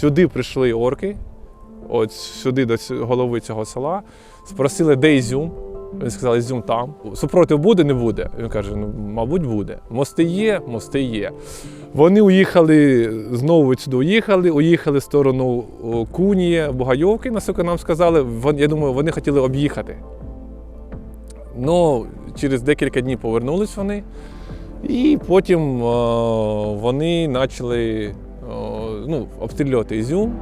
Сюди прийшли орки, от сюди до голови цього села, спросили, де Ізюм. Він сказав, Ізюм там. Супротив буде, не буде. Він каже: ну, мабуть, буде. Мости є, мости є. Вони уїхали, знову сюди уїхали, уїхали в сторону Кунії, Бугайовки, наскільки нам сказали. Я думаю, вони хотіли об'їхати. Ну, через декілька днів повернулись вони, і потім вони почали ну, обстрілювати Ізюм.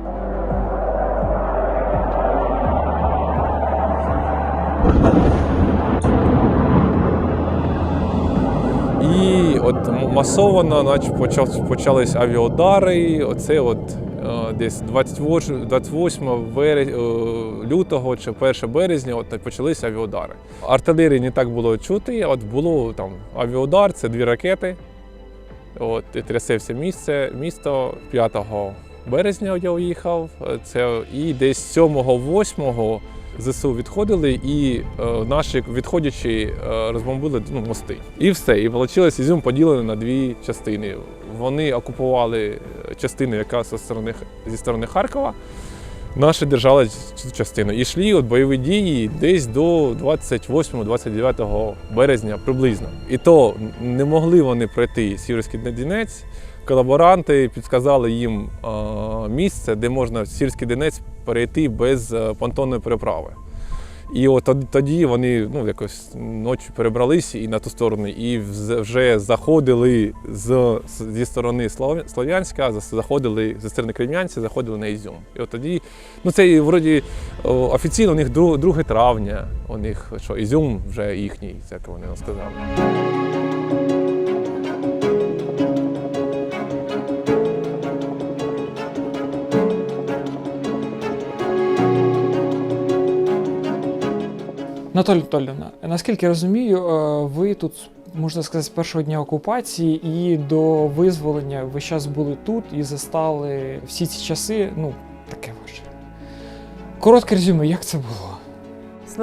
І от м- масово наче почав, почались авіаудари. Оце от е, десь 28, 28 е, лютого чи 1 березня от почалися авіаудари. Артилерії не так було чути, от було там авіаудар, це дві ракети. От, і трясевся місце, місто 5 березня я уїхав. Це і десь 7-8 ЗСУ відходили, і е, наші відходячі е, розбомбили ну, мости. І все. І вийшло Ізюм поділений на дві частини. Вони окупували е, частину, яка зі сторони, зі сторони Харкова. Наші держали цю частину. І йшли от бойові дії десь до 28-29 березня приблизно. І то не могли вони пройти Сіверський Донець. Колаборанти підказали їм місце, де можна в Сірський Донець перейти без е, понтонної переправи. І от тоді вони ну, якось ночі перебрались і на ту сторону, і вже заходили з, зі сторони Слов- Слов'янська, заходили зі сторони Крем'янця, заходили на Ізюм. І от тоді, ну це вроді офіційно у них 2, 2 травня, у них що Ізюм вже їхній, як вони сказали. Наталя Анатольовна, наскільки я розумію, е, ви тут, можна сказати, з першого дня окупації і до визволення ви зараз були тут і застали всі ці часи. Ну, таке ваше. Коротке резюме, як це було?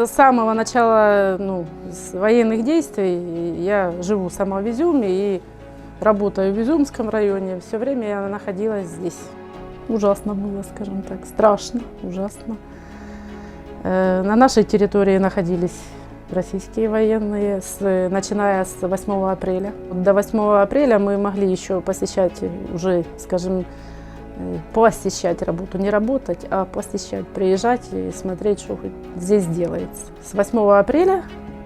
С самого начала ну, военных действий я живу сама в Изюме и работаю в Изюмском районе. Все время я находилась здесь. Ужасно было, скажем так, страшно, ужасно. Э, На нашей территории находились российские военные, с, начиная с 8 апреля. До 8 апреля мы могли еще посещать уже, скажем, э, посещать работу, не работать, а посещать, приезжать и смотреть, что хоть здесь делается. С 8 апреля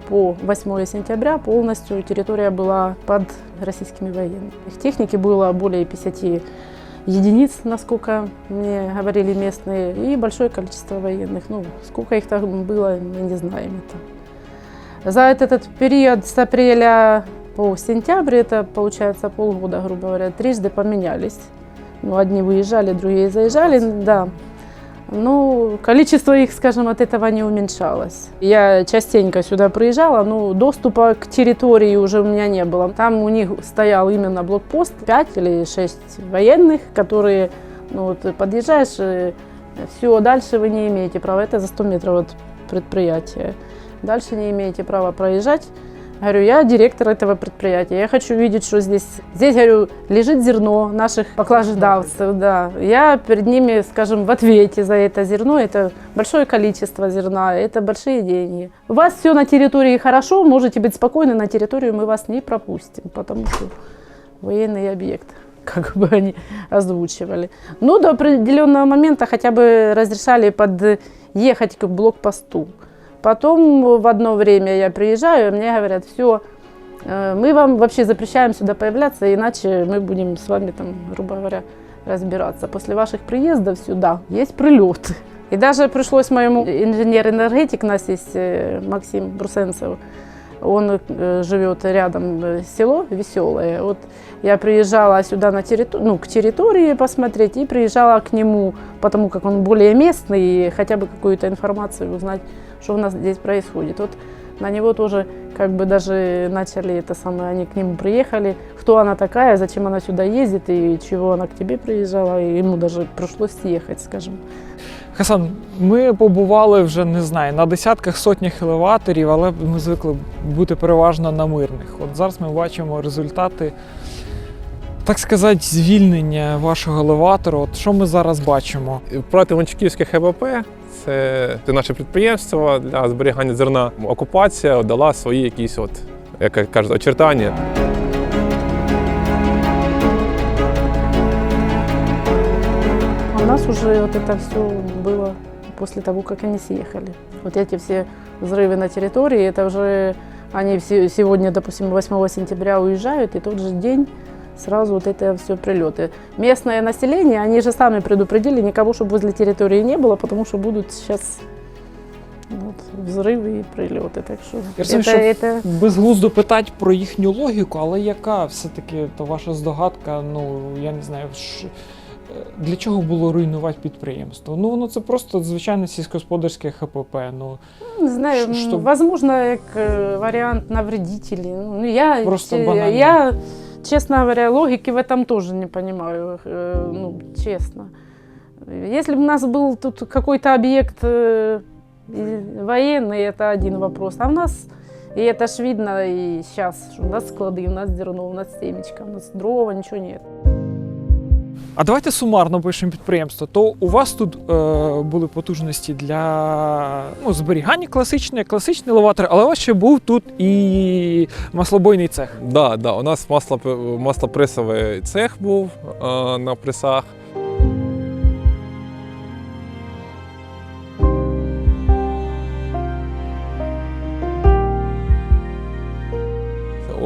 по 8 сентября полностью территория была под российскими военными. Их техники было более 50 единиц, насколько мне говорили местные, и большое количество военных. Ну, сколько их там было, мы не знаем это. За этот, этот период с апреля по сентябрь, это получается полгода, грубо говоря, трижды поменялись. Ну, одни выезжали, другие заезжали, да. Ну, количество их, скажем, от этого не уменьшалось. Я частенько сюда приезжала, но доступа к территории уже у меня не было. Там у них стоял именно блокпост, 5 или 6 военных, которые, ну вот, подъезжаешь, все, дальше вы не имеете права, это за 100 метров от предприятия. Дальше не имеете права проезжать. Говорю, я директор этого предприятия, я хочу видеть, что здесь. Здесь, говорю, лежит зерно наших поклаждавцев, да. Я перед ними, скажем, в ответе за это зерно, это большое количество зерна, это большие деньги. У вас все на территории хорошо, можете быть спокойны, на территорию мы вас не пропустим, потому что военный объект, как бы они озвучивали. Ну, до определенного момента хотя бы разрешали подъехать к блокпосту. Потом в одно время я приезжаю, и мне говорят, все, мы вам вообще запрещаем сюда появляться, иначе мы будем с вами там, грубо говоря, разбираться. После ваших приездов сюда есть прилеты. И даже пришлось моему инженер-энергетик, нас есть э, Максим Брусенцев, он э, живет рядом э, село Веселое. Вот я приезжала сюда на территор- ну, к территории посмотреть и приезжала к нему, потому как он более местный, и хотя бы какую-то информацию узнать, что у нас здесь происходит. Вот на него тоже как бы даже начали это самое, они к нему приехали, кто она такая, зачем она сюда ездит и чего она к тебе приезжала, и ему даже пришлось съехать, скажем. Хасан, ми побували вже не знаю на десятках сотнях елеваторів, але ми звикли бути переважно на мирних. От зараз ми бачимо результати так сказати, звільнення вашого елеватору. От що ми зараз бачимо? Проти Вончиківське ХБП це, це наше підприємство для зберігання зерна. Окупація дала свої якісь, от, як кажуть, очертання. А У нас уже вот это все было после того, как они съехали. Вот эти все взрывы на территории, это уже они все, сегодня, допустим, 8 сентября уезжают, и тот же день сразу вот это все прилеты. Местное население, они же сами предупредили, никого, чтобы возле территории не было, потому что будут сейчас вот, взрывы и прилеты. Так что Я розумію, это, що это безглуздо питати про їхню логіку, але яка все-таки то ваша здогадка? Ну я не знаю, ш- е, для чого було руйнувати підприємство? Ну воно це просто звичайне сільськогосподарське ХПП. Ну Не знаю, Ш- м, что- возможно, как э, вариант навредителей. Ну, я, Просто че- банально. я, честно говоря, логики в этом тоже не понимаю, э, ну, честно. Если бы у нас был тут какой-то объект э, и военный, это один вопрос. А у нас, и это ж видно и сейчас, что у нас склады, у нас зерно, у нас семечко, у нас дрова, ничего нет. а давайте сумарно пишемо підприємство. То у вас тут е, були потужності для ну, зберігання класичне, класичний елеватор, але у вас ще був тут і маслобойний цех. Да, да, у нас масло, маслопресовий цех був е, на пресах.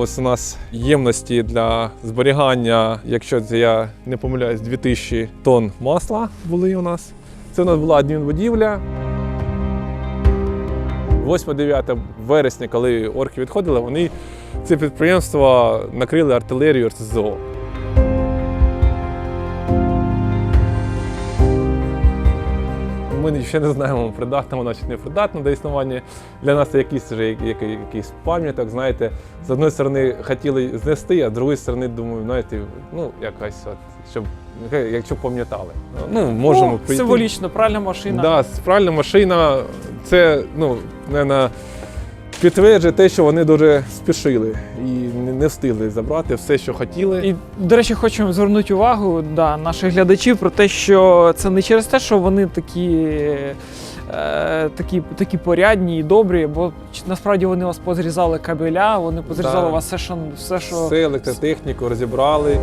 Ось у нас ємності для зберігання, якщо це я не помиляюсь, 2000 тонн масла були у нас. Це у нас була адмінбудівля. 8-9 вересня, коли орки відходили, вони це підприємство накрили артилерією РСЗО. Ми ще не знаємо, придатна вона чи не придатна до існування. Для нас це якийсь вже як- як- якийсь пам'яток. Знаєте, з одної сторони хотіли знести, а з другої сторони, думаю, знаєте, ну якась от, щоб якщо пам'ятали. Ну, можемо О, прийти. символічно, пральна машина. Да, пральна машина це ну, не наверное, підтверджує те, що вони дуже спішили і не- встигли забрати все, що хотіли. І, до речі, хочу звернути увагу да, наших глядачів про те, що це не через те, що вони такі, е, такі, такі порядні і добрі, бо насправді вони вас позрізали кабеля, вони позрізали Да. вас все, що, все, що Все електротехніку розібрали.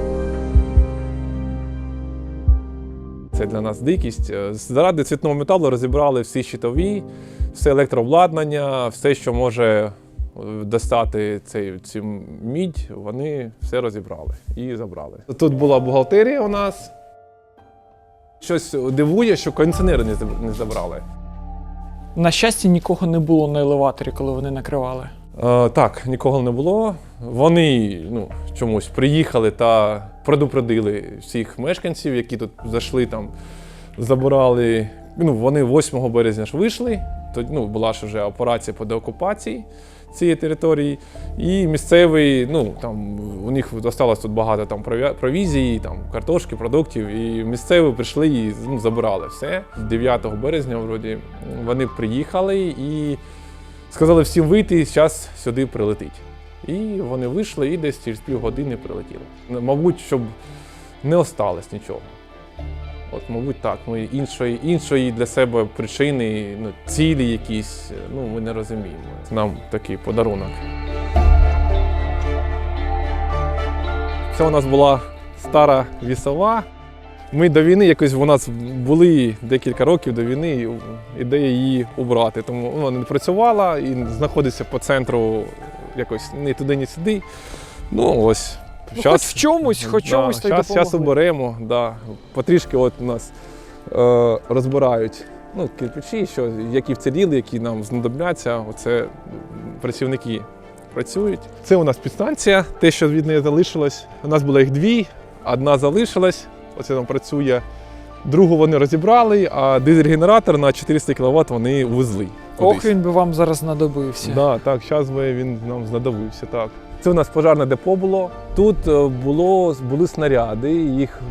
Це для нас дикість. Е, Заради цвітного металу розібрали всі щитові, все електрообладнання, все, що може е, достати цей, цю мідь, вони все розібрали і забрали. Тут була бухгалтерія у нас. Щось дивує, що кондиціонери не заб- не забрали. на щастя нікого не було на елеваторі, коли вони накривали. Е, так, нікого не було. Вони ну, чомусь приїхали та предупредили всіх мешканців, які тут зайшли, там, забирали. Ну, вони 8 березня ж вийшли. То, ну, була ж вже операція по деокупації цієї території. І місцевий, ну там у них залишилось тут багато там провізії, там картошки, продуктів. І місцеві прийшли і ну, забирали все. 9 березня, вроді, вони приїхали і сказали всім вийти, зараз сюди прилетить. І вони вийшли і десь через півгодини прилетіли. Мабуть, щоб не осталось нічого. От, мабуть, так. Ми іншої, іншої для себе причини, ну, цілі якісь, ну, ми не розуміємо. Нам такий подарунок. Це у нас була стара вісова. Ми до війни якось у нас були декілька років до війни ідея її убрати. Тому ну, вона не працювала і знаходиться по центру якось ні туди, ні сюди. Ну ось. Ну, хоч в чомусь, хоч чомусь та й Зараз оберемо, да. потрішки от у нас е, розбирають ну, кирпичі, що, які вціліли, які нам знадобляться. Оце працівники працюють. Це у нас підстанція, те, що від неї залишилось. У нас було їх дві, одна залишилась, оце там працює. Другу вони розібрали, а дизель-генератор на 400 кВт вони везли. Ох, він би вам зараз знадобився. Да, так, зараз би він нам знадобився. Так. Це у нас пожарне депо було. Тут е, було, були снаряди, їх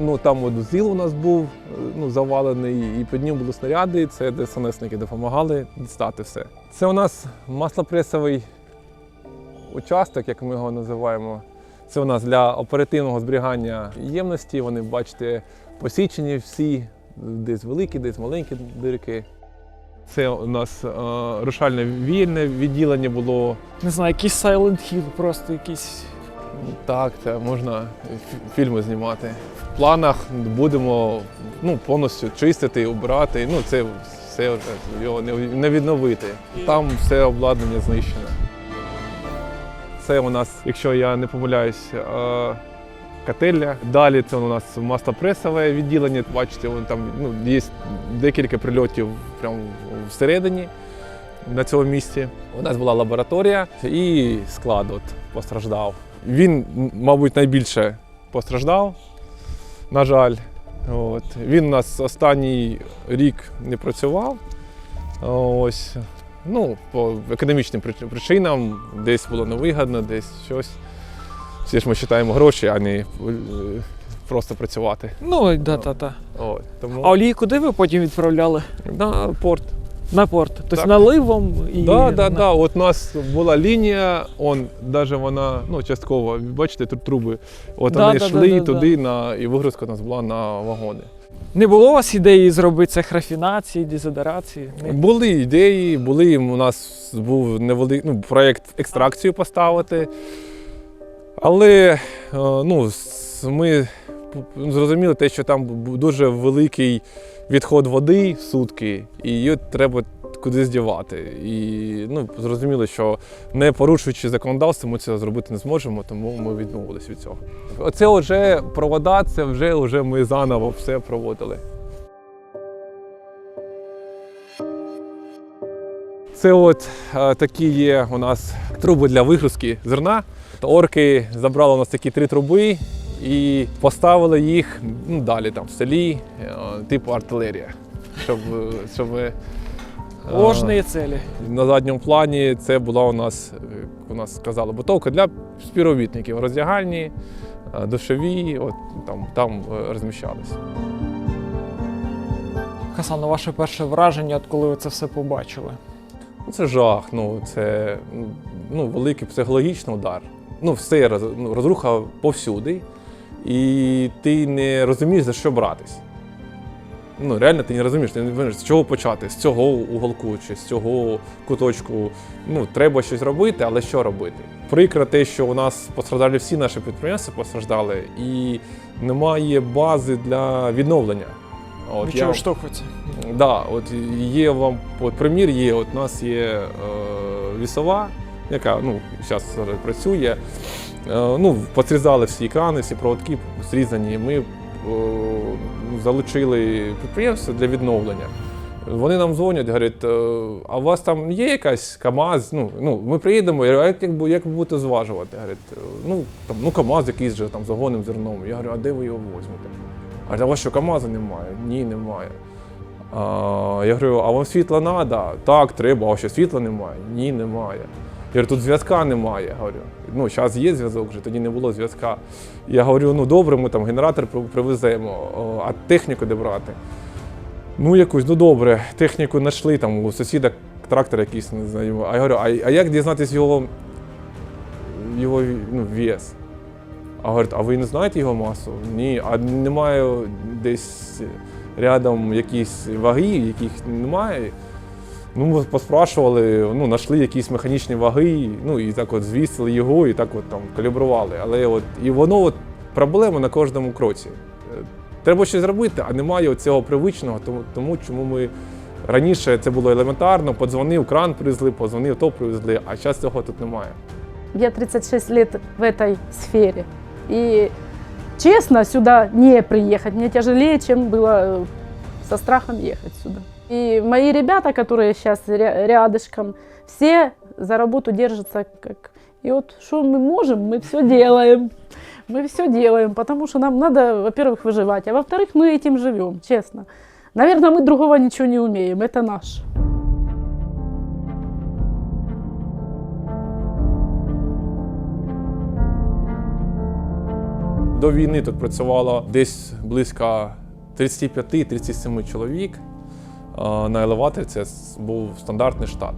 ну, там от ЗІЛ у нас був е, ну, завалений, і під ним були снаряди, це ДСНСники допомагали дістати все. Це у нас маслопресовий участок, як ми його називаємо. Це у нас для оперативного зберігання ємності. Вони, бачите, посічені всі, десь великі, десь маленькі дирки. Це у нас е, рушальне вільне відділення було. Не знаю, якийсь Silent Hill, просто якийсь. Так, це можна фільми знімати. В планах будемо ну, повністю чистити, убирати. Ну, це все його не, не відновити. Там все обладнання знищене. Це у нас, якщо я не помиляюсь, е, котельня. Далі це у нас маслопресове відділення. Бачите, вон там ну, є декілька прильотів прямо всередині на цьому місці. У нас була лабораторія і склад от постраждав. Він, мабуть, найбільше постраждав, на жаль. От. Він у нас останній рік не працював. Ось. Ну, по економічним причинам, десь було невигідно, десь щось. Всі ж ми вважаємо гроші, а не е, просто працювати. Ну, да-та-та. От. Тому А олії куди ви потім відправляли? на порт. На порт. Тобто наливом і. Да, да, на- да. От у нас була лінія, он даже вона ну частково. Бачите, тут труби. От Да, вони да, йшли да, да, туди, на і вигрузка у нас була на вагони. Не було у вас ідеї зробити цех рафінації, дезодорації? Були ідеї, були у нас був невеликий ну, проєкт екстракцію поставити. Але е, ну, ми зрозуміли те, що там дуже великий відход води сутки, і її треба кудись дівати. І ну, зрозуміло, що не порушуючи законодавство, ми цього зробити не зможемо, тому ми відмовились від цього. Оце вже провода, це вже, вже ми заново все проводили. Це от е, такі є у нас труби для вигрузки зерна. Орки забрали у нас такі три труби і поставили їх ну, далі там в селі, е, типу артилерія. Щоб, е, щоб е, Ложні цілі. на задньому плані це була у нас, е, як у нас сказали, бутовка для співробітників. Роздягальні, е, душові, от там, там е, розміщались. Хасан, ваше перше враження, от коли ви це все побачили? Ну, Це жах, ну це ну, великий психологічний удар. Ну, все ну, розруха повсюди, і ти не розумієш, за що братись. Ну, реально ти не розумієш, ти не розумієш, з чого почати, з цього уголку чи з цього куточку. Ну, треба щось робити, але що робити? Прикро те, що у нас постраждали всі наші підприємства, постраждали, і немає бази для відновлення. От Від я- чого штовхується? Да, от є вам от примір є. От у нас є е, лісова, яка ну, зараз працює. Е, ну, подрізали всі екрани, всі проводки зрізані. Ми е, залучили підприємство для відновлення. Вони нам дзвонять, говорять, «Е, а у вас там є якась КАМАЗ? Ну, ну, ми приїдемо, я говорю, як, ви будете зважувати? Говорять, «Е, ну, там, ну КАМАЗ якийсь же там загонним зерном. Я говорю, а де ви його візьмете? А у вас що КАМАЗа немає? Ні, немає. А, я говорю, а вам світла треба? Так, треба, а що світла немає? Ні, немає. Я говорю, тут зв'язка немає. Говорю, ну, зараз є зв'язок, вже тоді не було зв'язка. Я говорю, ну добре, ми там генератор привеземо, а техніку де брати? Ну, якусь, ну добре, техніку знайшли, там у сусіда трактор якийсь, не знаю. А я говорю, а, а як дізнатись його, його ну, вес? А говорить, а ви не знаєте його масу? Ні, а немає десь рядом якісь ваги, яких немає. Ну, ми поспрашували, ну, знайшли якісь механічні ваги, ну і так от звісили його, і так от там калібрували. Але от і воно от проблема на кожному кроці. Е, Треба щось зробити, а немає цього привичного, тому, тому чому ми раніше це було елементарно, подзвонив, кран привезли, подзвонив, то привезли, а зараз цього тут немає. Я 36 лет в этой сфере. И честно, сюда не приехать мне тяжелее, чем было э, со страхом ехать сюда. И мои ребята, которые сейчас рядышком, все за работу держатся как... И вот что мы можем, мы все делаем. Мы все делаем, потому что нам надо, во-первых, выживать, а во-вторых, мы этим живем, честно. Наверное, мы другого ничего не умеем, это наш. До війни тут працювало десь близько 35-37 чоловік. На елеваторі це був стандартний штат.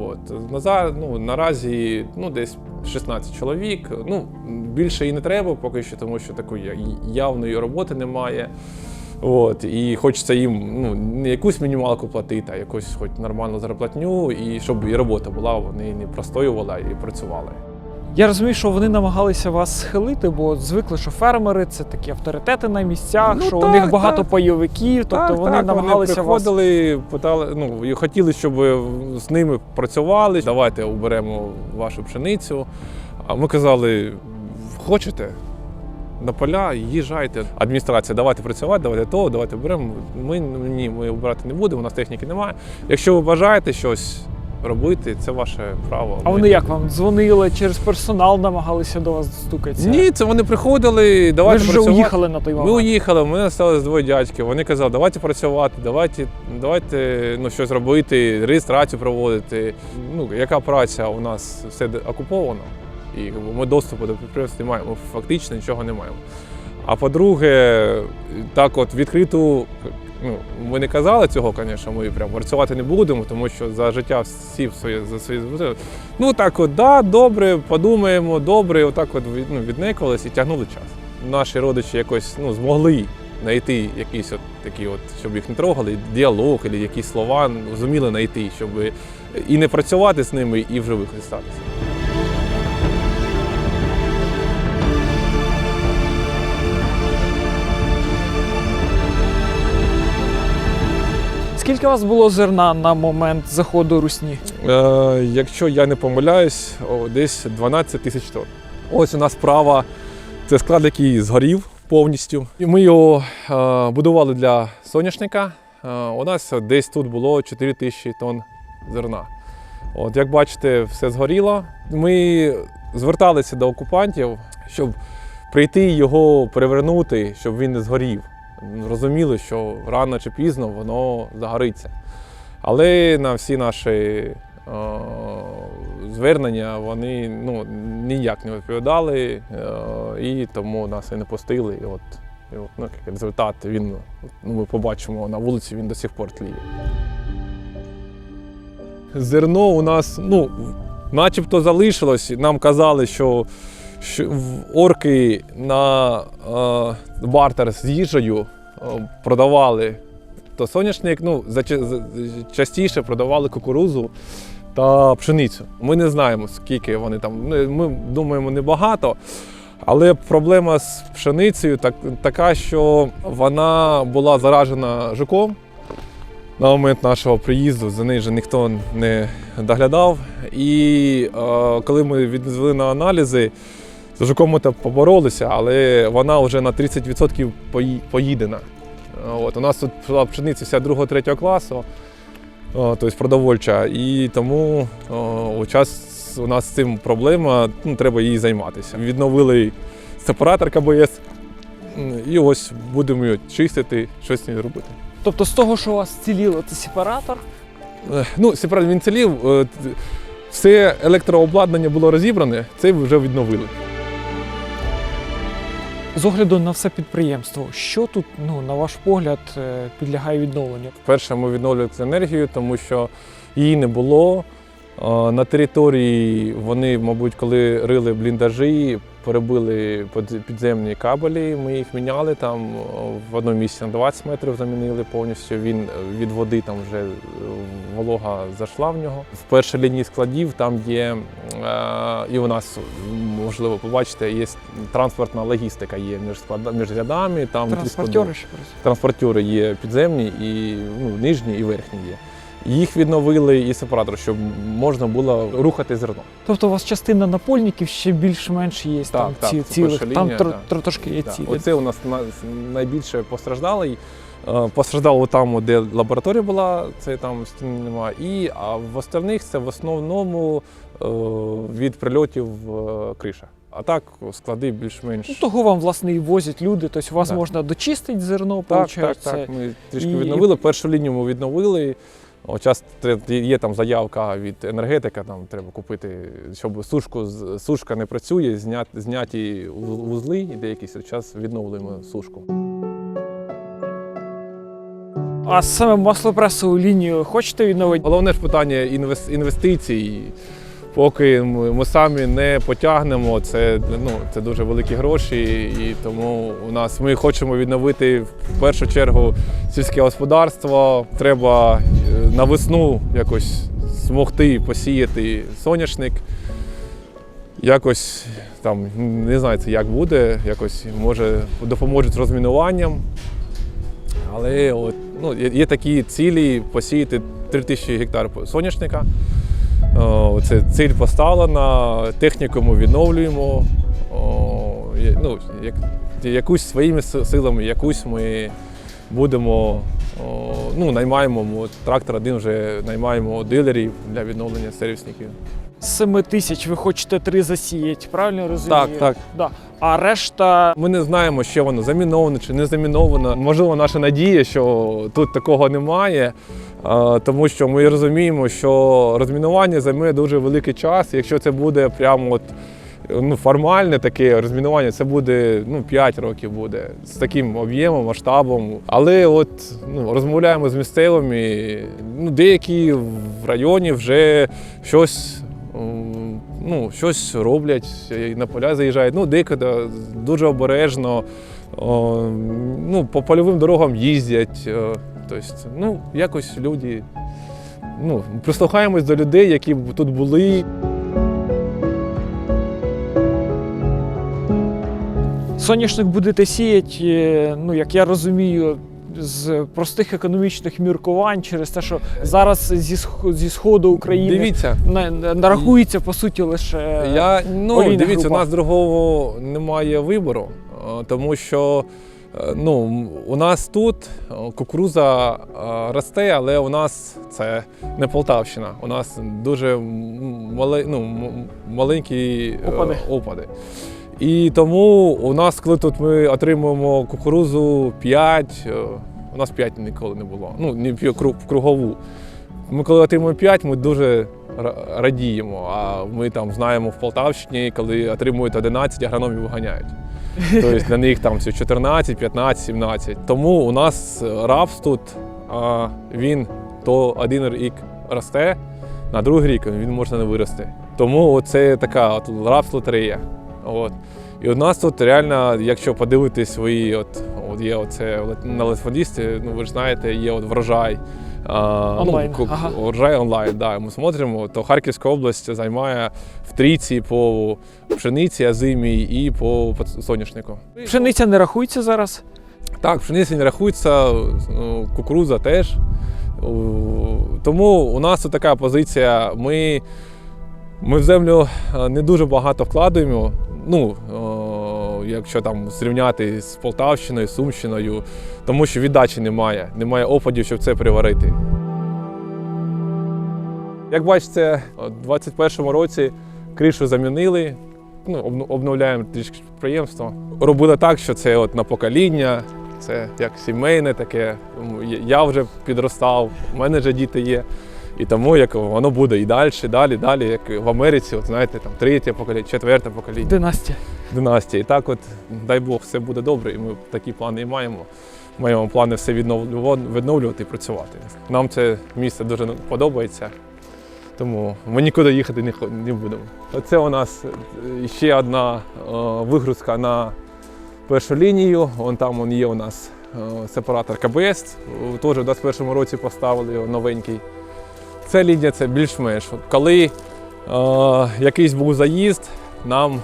От. Назар, ну, наразі ну, десь 16 чоловік. Ну, більше і не треба поки що, тому що такої явної роботи немає. От, і хочеться їм ну, не якусь мінімалку платити, а якусь хоч нормальну зарплатню, і щоб і робота була, вони не простоювали, і працювали. Я розумію, що вони намагалися вас схилити, бо звикли, що фермери це такі авторитети на місцях, Ну, що у них багато так. пайовиків, тобто вони намагалися вони вас. питали, ну, і хотіли, щоб з ними працювали. Давайте оберемо вашу пшеницю. А ми казали, хочете? На поля їжджайте. Адміністрація, давайте працювати, давайте то, давайте беремо. Ми ні, ми обирати не будемо, у нас техніки немає. Якщо ви бажаєте щось робити, це ваше право. А вони як вам дзвонили через персонал, намагалися до вас достукатися? Ні, це вони приходили, ви давайте ж вже уїхали на той Ми уїхали, у мене залишилось двоє дядьків. Вони казали, давайте працювати, давайте, давайте ну, щось робити, реєстрацію проводити. Ну, яка праця у нас все окуповано, і ми доступу до підприємств не маємо, фактично нічого не маємо. А по-друге, так от відкриту, ну, ми не казали цього, звісно, ми прям працювати не будемо, тому що за життя всі своє за свої Ну так от, да, добре, подумаємо, добре, отак от ну, віднекувались і тягнули час. Наші родичі якось ну, змогли знайти якісь от такі, от, щоб їх не трогали, діалог, або якісь слова зуміли знайти, щоб і не працювати з ними, і в живих Скільки у вас було зерна на момент заходу русні? Е, якщо я не помиляюсь, о, десь 12 тисяч тонн. Ось у нас справа, це склад, який згорів повністю. Ми його е, будували для соняшника. Е, у нас десь тут було 4 тисячі тонн зерна. От, як бачите, все згоріло. Ми зверталися до окупантів, щоб прийти його перевернути, щоб він не згорів. Розуміли, що рано чи пізно воно загориться. Але на всі наші е, звернення вони ну, ніяк не відповідали, е, і тому нас і не пустили. І от, і от ну, результат він, ну, ми побачимо на вулиці, він до сих пор тліє. Зерно у нас, ну, начебто залишилось. Нам казали, що, орки на е, бартер з їжею е, продавали то соняшник ну, за- частіше продавали кукурузу та пшеницю. Ми не знаємо, скільки вони там. Ми думаємо, небагато. Але проблема з пшеницею так, така, що вона була заражена жуком. На момент нашого приїзду за нею вже ніхто не доглядав. І е, коли ми відвели на аналізи, з жуком ми там поборолися, але вона вже на 30% поїдена. От, у нас тут була пшениця вся 2-3 класу, тобто продовольча, і тому у час у нас з цим проблема, ну, треба їй займатися. Відновили сепаратор КБС, і ось будемо його чистити, щось з робити. Тобто з того, що у вас ціліло, це сепаратор. Е, Ну, сепаратор він целів, е, все електрообладнання було розібране, це вже відновили. З огляду на все підприємство, що тут, ну, на ваш погляд, е, підлягає відновленню? Вперше ми відновлювали енергію, тому що її не було. Е, На території вони, мабуть, коли рили бліндажі, перебили підземні кабелі. Ми їх міняли там в одному місці на 20 метрів замінили повністю. Він е, від води там вже е, волога зайшла в нього. В першій лінії складів там є е, і у нас можливо побачите, є транспортна логістика є між складами між рядами. Там. Транспортери. Транспортери є підземні, і ну, нижні, і верхні є. Їх відновили і сепаратор, щоб можна було рухати зерно. Тобто у вас частина напольників ще більш-менш є там так, ці, це цілих, перша там лінія, тр, так. тр- трошки є цілі. Оце у нас на- найбільше постраждалий. Е, Постраждало там, де лабораторія була, це там стіни немає. І а в остальних це в основному е, від прильотів е, криша. А так склади більш-менш. Ну, того вам, власне, і возять люди, тобто у вас Да. можна дочистити зерно, Так, так, так. Ми трішки І- відновили. Першу лінію ми відновили. О, час є там заявка від енергетика, там треба купити, щоб сушку сушка не працює, зняти, зняті вузли, і деякий час відновлюємо сушку. А саме маслопресову лінію хочете відновити? Головне ж питання інвес- інвестицій, поки ми самі не потягнемо, це, ну, це дуже великі гроші. І тому у нас ми хочемо відновити в першу чергу сільське господарство. Треба е, на весну якось змогти посіяти соняшник. Якось там не знаю, це як буде, якось може допоможуть з розмінуванням. Але от, ну, є такі цілі посіяти 3000 гектар соняшника. О, Це ціль поставлена, техніку ми відновлюємо. Ну, як, якусь своїми силами, якусь ми будемо, ну, наймаємо трактор один вже наймаємо дилерів для відновлення сервісників. З 7 тисяч ви хочете три засіяти, правильно я розумію? Так, так. Да. А решта Ми не знаємо, ще воно заміновано чи не заміновано. Можливо, наша надія, що тут такого немає, а, тому що ми розуміємо, що розмінування займе дуже великий час. Якщо це буде прямо от, ну, формальне таке розмінування, це буде ну, 5 років буде з таким об'ємом, масштабом. Але от ну, розмовляємо з місцевими, ну, деякі в районі вже щось. Ну, щось роблять, на поля заїжджають. Ну, декуди дуже обережно, ну, по польовим дорогам їздять. Тобто, ну, якось люди. Ну, прислухаємось до людей, які тут були. соняшник будете сіяти, е, ну як я розумію, з простих економічних міркувань через те, що зараз зі, зі сходу України Дивіться, на- на- нарахується по суті лише Я, ну, дивіться, група. у нас другого немає вибору, е, тому що е, ну, у нас тут е, кукуруза росте, але у нас це не Полтавщина. У нас дуже м, мале, ну, маленькі Опади. опади. І тому у нас, коли тут ми отримуємо кукурузу 5, у нас 5 ніколи не було. Ну, не кругову. Ми коли отримуємо 5, ми дуже радіємо. А ми там знаємо в Полтавщині, коли отримують 11, агрономів виганяють. Тобто для них там все 14, 15, 17. Тому у нас рапс тут, він то один рік росте, на другий рік він може не вирости. Тому це така от рапс лотерея. От. І у нас тут реально, якщо подивитись свої, от, от є оце на латфондісті, ну ви ж знаєте, є от врожай. А, Онлайн, Ну, ага. Врожай онлайн, да. Ми смотримо, то Харківська область займає в трійці по пшениці, азимій і по по соняшнику. пшениця не рахується зараз. Так, пшениця не рахується, ну, кукурудза теж. Тому у нас тут така позиція. Ми, ми в землю е, не дуже багато вкладаємо. Ну, о, якщо там зрівняти з Полтавщиною, Сумщиною, тому що віддачі немає, немає опадів, щоб це переварити. Як бачите, у 2021 році кришу замінили, ну, обновляємо трішки підприємство. Робили так, що це от на покоління, це як сімейне таке. Я вже підростав, у мене вже діти є. І тому як воно буде і далі, далі, далі, як в Америці, от знаєте, там третє покоління, четверте покоління, Династія. династія. І так, от, дай Бог, все буде добре, і ми такі плани і маємо. Маємо плани все відновлю- відновлювати і працювати. Нам це місце дуже подобається, тому ми нікуди їхати не, не будемо. Оце у нас е, ще одна е, вигрузка на першу лінію. Вон там он є у нас е, сепаратор КБС. Теж в 2021 році поставили його новенький. Ця лінія це більш-менш. Коли е, якийсь був заїзд, нам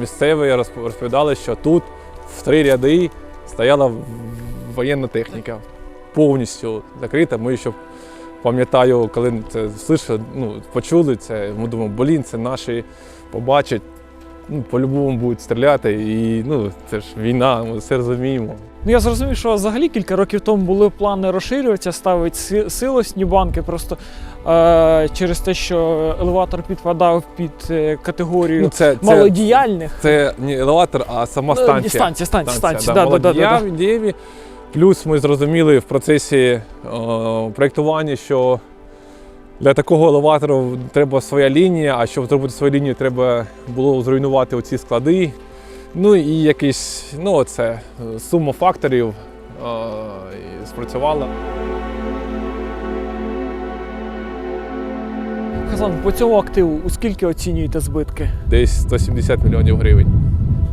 місцеві розповідали, що тут в три ряди стояла воєнна техніка, повністю закрита. Ми ще пам'ятаю, коли це слышали, ну, почули це, ми думаємо, блін, це наші побачать, ну, по-любому будуть стріляти. І ну, це ж війна, ми все розуміємо. Ну я зрозумів, що взагалі кілька років тому були плани розширюватися, ставити силосні банки. Просто е, через те, що елеватор підпадав під е, категорію Ну, це, це, малодіяльних. це не елеватор, а сама Е, станція. Станція, станція, станція. да, Да, да, да, да. Плюс ми зрозуміли в процесі о, проєктування, що для такого елеватору треба своя лінія, а щоб зробити свою лінію, треба було зруйнувати оці склади. Ну і якийсь, ну оце, сума факторів е, спрацювала. Хасан, по цьому активу у скільки оцінюєте збитки? Десь 170 мільйонів гривень.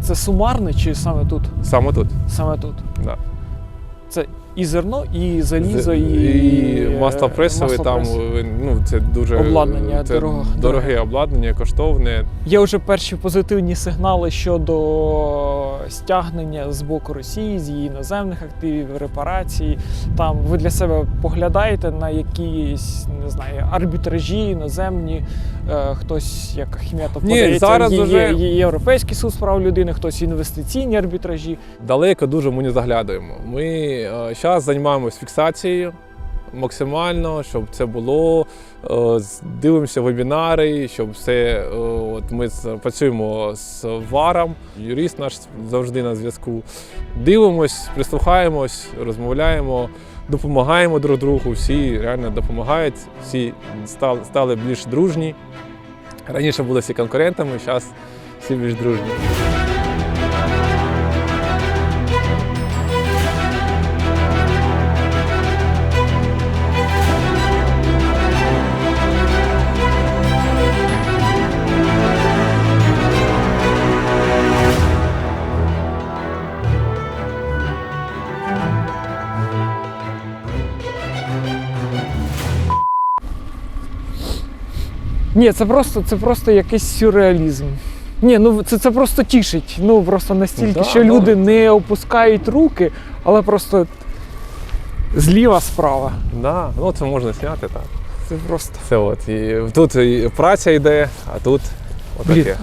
Це сумарне чи саме тут? Саме тут. Саме тут. Да. Це і зерно, і залізо, і, і маслопресове там маслопресове. ну, це дуже Обладнання це дорого- дороге дороге. обладнання, коштовне. Є вже перші позитивні сигнали щодо стягнення з боку Росії, з її іноземних активів, репарацій. Там ви для себе поглядаєте на якісь не знаю, арбітражі іноземні. Е, хтось, як Ахметов, Ні, подається, зараз є, є, Європейський суд з прав людини, хтось інвестиційні арбітражі. Далеко дуже ми не заглядаємо. Ми зараз займаємось фіксацією максимально, щоб це було. Е, Дивимося вебінари, щоб все. е, От ми працюємо з варом, юрист наш завжди на зв'язку. Дивимось, прислухаємось, розмовляємо, допомагаємо друг другу. Всі реально допомагають, всі стали, стали більш дружні. Раніше були всі конкурентами, зараз всі більш дружні. Ні, це просто, це просто якийсь сюрреалізм. Ні, ну це, це просто тішить. Ну просто настільки, Да, що да. люди не опускають руки, але просто зліва справа. Да, ну це можна зняти так. Це просто. Це от. І тут і праця йде, а тут отаке. Блін.